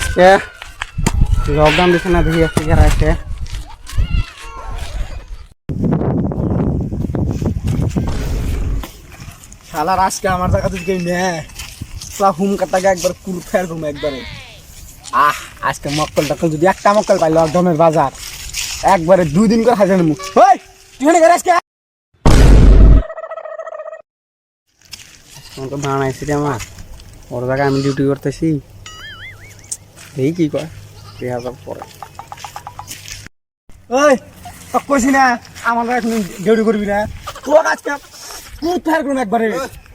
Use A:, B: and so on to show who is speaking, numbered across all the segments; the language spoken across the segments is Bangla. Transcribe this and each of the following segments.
A: আজকে লকডাউন দিছে না দেখি আজকে যারা আছে শালার আজকে আমার জায়গা থেকে নেয় হুম কাটাকে একবার কুল ফের ঘুম একবারে। আহ আজকে মক্কল টক্কল যদি একটা মক্কল পাই লকডাউনের বাজার। একবারে দুই দিন করে হাজার মুখ ওই তুই এখানে করে আজকে? তোমাকে বানাইছি রে আমার ওর জায়গায় আমি ডিউটি করতেছি। এই কি কয়? দুই হাজার পরে। ওই কইছি না জায়গায় তুমি ডিউটি করবি না। তোর আজকে তুই ফের করুন একবারে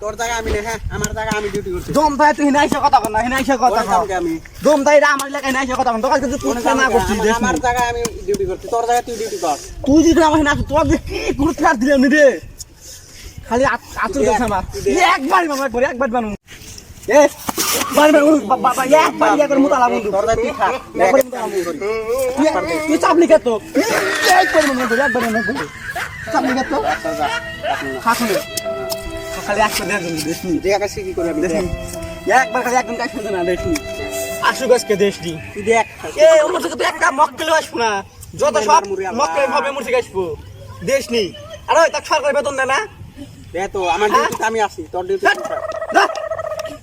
B: তোর জায়গা আমি না হ্যাঁ আমার জায়গা আমি ডিউটি করছি
A: দম তাই তুই নাইসা কথা কর না নাইসা কথা
B: তোর
A: কর।
B: আমি
A: দম তাই রা আমার এলাকায় নাইসা কথা কর তোর কাছে তুই না করছিস
B: আমার জায়গায় আমি ডিউটি করছি তোর জায়গায় তুই ডিউটি কর।
A: তুই যদি আমার না তোর যে কি আর দিলাম নি রে। খালি আতুর
B: দেখ,
A: কাছে আমার।
B: তুই দেখ।
A: একবার বাবা একবার একবার বানু এ বার বার বাবা একবার ইয়া করে মুতা লাগুন
B: তোর জায়গায় তুই।
A: তুই চাপলি কে তো। এক করে মনে করে একবার মনে করে চাপলি কে তো।
B: তোর যা, আপনি না।
A: খাসনে খালি একবার দেখ দেশনি
B: দেখা গেছে কি করে আমি দেখ।
A: দেশনি একবার খালি কাজ না দেশনি আশু গাছকে দেশনি
B: তুই দেখ।
A: এ ওর থেকে তো একটা মক্কেল আসব না। যত সব। মক্কেল ভাবে নেই আরে ওই তার সরকারি বেতন দেয় না।
B: তো আমার
A: হ্যাঁ?
B: ডিউটিতে আমি আসি তোর ডিউটি
A: ধ্যাৎ, যা,
B: তোর ডিউটি তুই থাক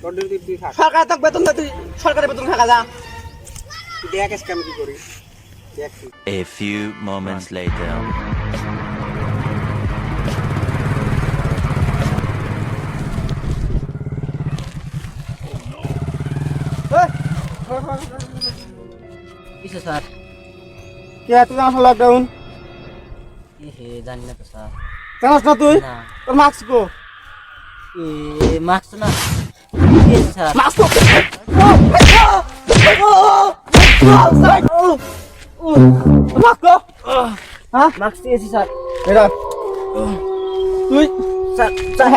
A: সরকার তো বেতন দেয় তুই। সরকারি বেতন থাকা যা।
B: তুই দেখ আজকে আমি কি করি। দেখ তুই।
C: A few moments later.
D: কিসে স্যার?
A: কে তুই আসল লকডাউন
D: এ হে জানি না তো স্যার।
A: জানাস না তুই?
D: না।
A: তোর মাস্ক কো?
D: এ মাস্ক না।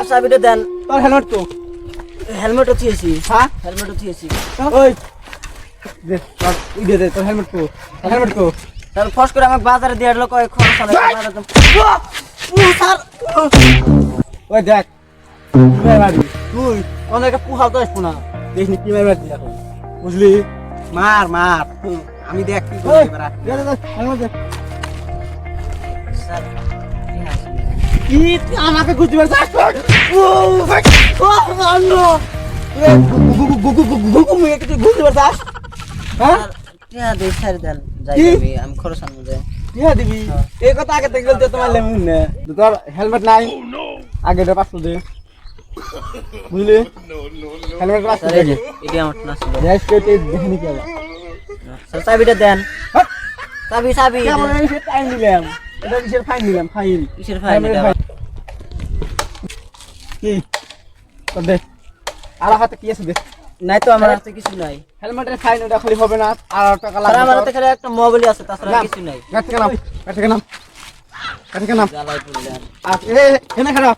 D: চাবিটা দেন
A: তোর হেলমেট তো
D: হেলমেটও দিয়েছি
A: হ্যাঁ
D: হেলমেটও দিয়েছি
A: ওই দে তোর হেলমেট কো হেলমেট কো
D: তাহলে ফস করে আমাকে বাজারে দিয়ে কয় খরচ
A: স্যার। ওই দেখ তুই অনেক পুহাল তো আসব না দেখিনি কি মারি এখন বুঝলি
B: মার মার আমি দেখ কি
A: আমাকে হ্যাঁ?
D: আমি খরচ আনব
A: দিবি এই কথা আগে তোমার লেমন নে তোর হেলমেট নাই আগে দে পাঁচশো দে বুঝলি?
D: এই যে, এটি আমার না ছিল।
A: দেখ কেটে দেখনি কে
D: স্যার চাবিটা দেন। চাবি চাবি।
A: কেমন এই টাইম দিলাম। এটা কিসের ফাইন দিলাম? ফাইন
D: কিসের ফাইন এটা
A: কি? দে। আর হাতে কি আছে দে?
D: নাই তো আমার হাতে কিছু নাই।
A: হেলমেটের ফাইন ওটা খালি হবে না। আর টাকা
D: স্যার আমার
A: লাগবে
D: হাতে খালি একটা মোবাইলই আছে তাছাড়া
A: নাম।
D: কিছু নাই।
A: থেকে নাম। থেকে নাম। থেকে নাম।
D: জ্বালাই পড়লেন
A: আর এ এনে খারাপ।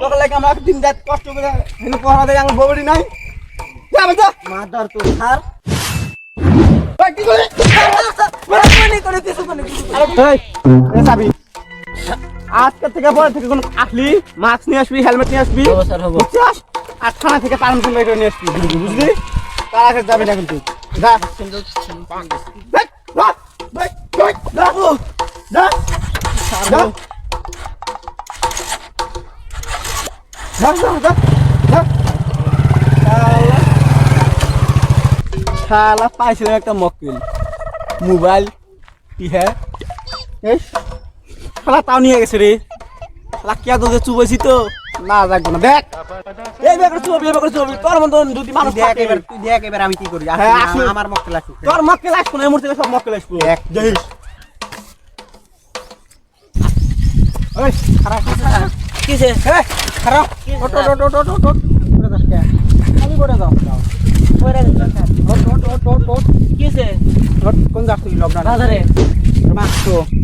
A: তখন লাগে আমরা দিন রাত কষ্ট করে হেন পড়া দেয় আমার ববরি নাই। যা যা।
D: মাদার তো
A: ওই, কি করে? আজকে থেকে পরে থেকে কোনো আসলি মাস্ক নিয়ে আসবি হেলমেট নিয়ে আসবি বুঝছিস? আর থানা থেকে পারমিশন বের করে নিয়ে আসবি বুঝলি তার আগে যাবি না কিন্তু। যা। যা, দেখ, দেখ, যা, যা, শালা। পাইছিলাম একটা মক্কেল। মোবাইল এই শালা তাও নিয়ে গেছে রে। শালা কে তোদের চুবাইছি তো? না রাখব না দেখ। এই বেকার চুবাবি এই বেকার চুবাবি। তোর মতন যদি মানুষ
B: দেখ এবার তুই দেখ এবার আমি কি করি।
A: হ্যাঁ।
B: আমার মক্কেল আসুক।
A: তোর মক্কেল আসব না এই মুহূর্তে সব মক্কেল আসব
B: দেখ।
A: দেখিস
D: কিসে
A: হ্যাঁ খারাপ। ওট ওট ওট ওট ওট ওট করে দাস কে? আমি করে দাও
D: পরে
A: ওট ওট ওট ওট ওট
D: কিসে
A: ওট
B: যাস তুই লকডাউন
D: বাজারে
B: মাছ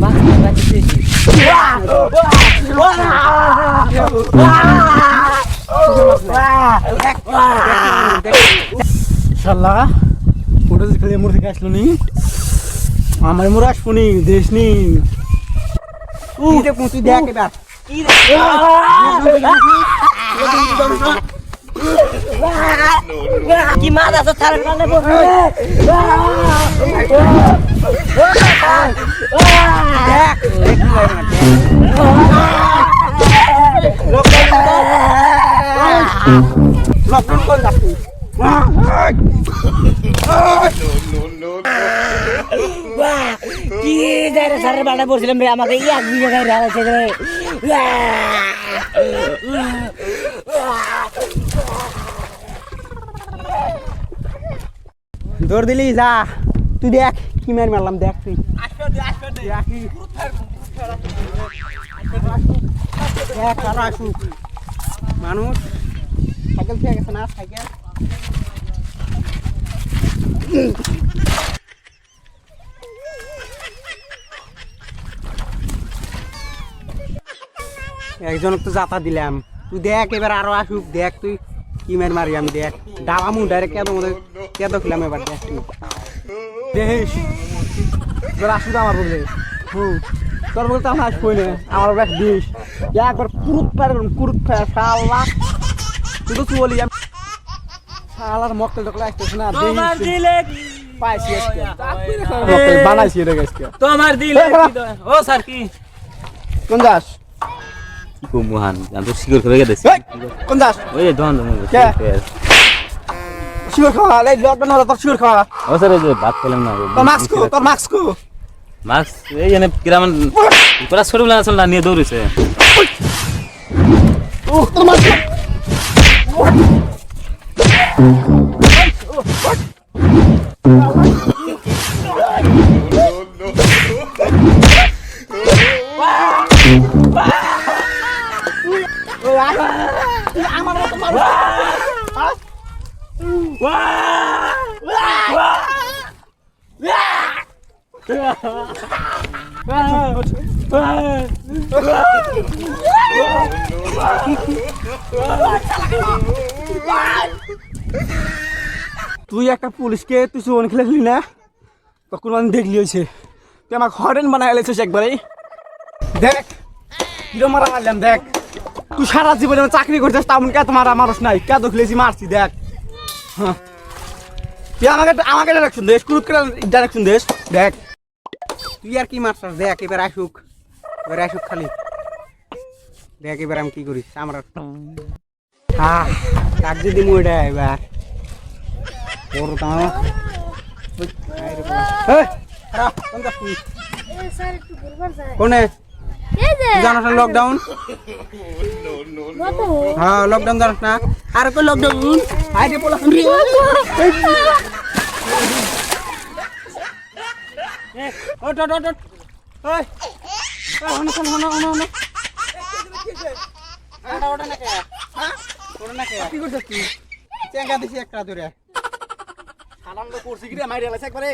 D: মাছ মাছ দিয়েছি
A: ওটা যে খালি মোর থেকে আসলো নি। আমার মোর আসব নি দেশ নি।
B: তুই দেখ তুই দেখ এবার।
D: কি মাছ আছে তার কানে বসে
B: লকডাউন করে যাস তুই
D: কি যায় রে সারের বাড়ে বসছিলাম রে? আমাকে এক বিঘা গায়ে রাখছে রে।
B: দৌড় দিলি যা। তুই দেখ কি মার মারলাম দেখ তুই। দেখ আরও আসুক। মানুষ সাইকেল থেকে গেছে না সাইকেল? একজনক তো যাতা দিলাম। তুই দেখ এবার আরও আসুক দেখ তুই কি মার মারি আমি দেখ। ডালামু ডাইরেক্ট কেদ মধ্যে কেদ খেলাম এবার দেখ তুই। দেখিস তোর আসুক আমার হুম তোর বলতে আমার আসবই না আমার ব্যাগ দিস একবার কুরুত পার কুরুত পার শালা। তুই তো চলি আমি শালার মক্কেল টকলে আসতেছে না দেখিস।
D: দিলে
B: পাইছি আজকে।
A: বানাইছি এটা গাছকে
D: তোমার দিলে ও স্যার কি?
B: কোন দাস?
E: কি কম মহান আমি তো শিকড় খেয়ে গেছি।
B: কোন দাস?
E: ওই দোকান
B: কে? শিওর খাওয়া এই লকডাউন হলো তোর শিওর খাওয়া।
E: ও স্যার ওই যে ভাত খেলাম না
B: তোর মাস্ক কো তোর মাস্ক কো
E: মাস্ক এই জন্য কিরামান পুরা ছোটবেলা আসল না নিয়ে দৌড়েছে।
B: তোর মাস্ক তুই একটা পুলিশকে তুই চোন খেলেছিলি না? তখন আমি দেখলি হয়েছে। তুই আমার হরেন বানাই এলেছিস একবারে। দেখ, কিরম মারা মারলাম, দেখ। তুই সারা জীবনে চাকরি করছিস তেমন কে তোমার মানুষ নাই। কে তো মারছি, দেখ। হ্যাঁ। তুই আমাকে আমাকে ডাইরেকশন দেশ কুরুত করে ডাইরেকশন দেশ দেখ। তুই আর কি মারছিস, দেখ, এবার আসুক। এবার আসুক খালি। দেখ এবার আমি কি করিস আমরা হ্যাঁ কাক যদি মুড়ে এবার। ওর তাও কোনে? জানাস না লকডাউন হ্যাঁ লকডাউন জানাস না? আর কই লকডাউন আই পোলা ওট ওট ওট ওই হন হন হন হন হন ওটা ওটা না কে হ্যাঁ? ওটা না কে কি করছিস তুই? চেঙ্গা দিছি একটা ধরে
A: তো করছি কি রে? মাইরে লাগছে একবারে।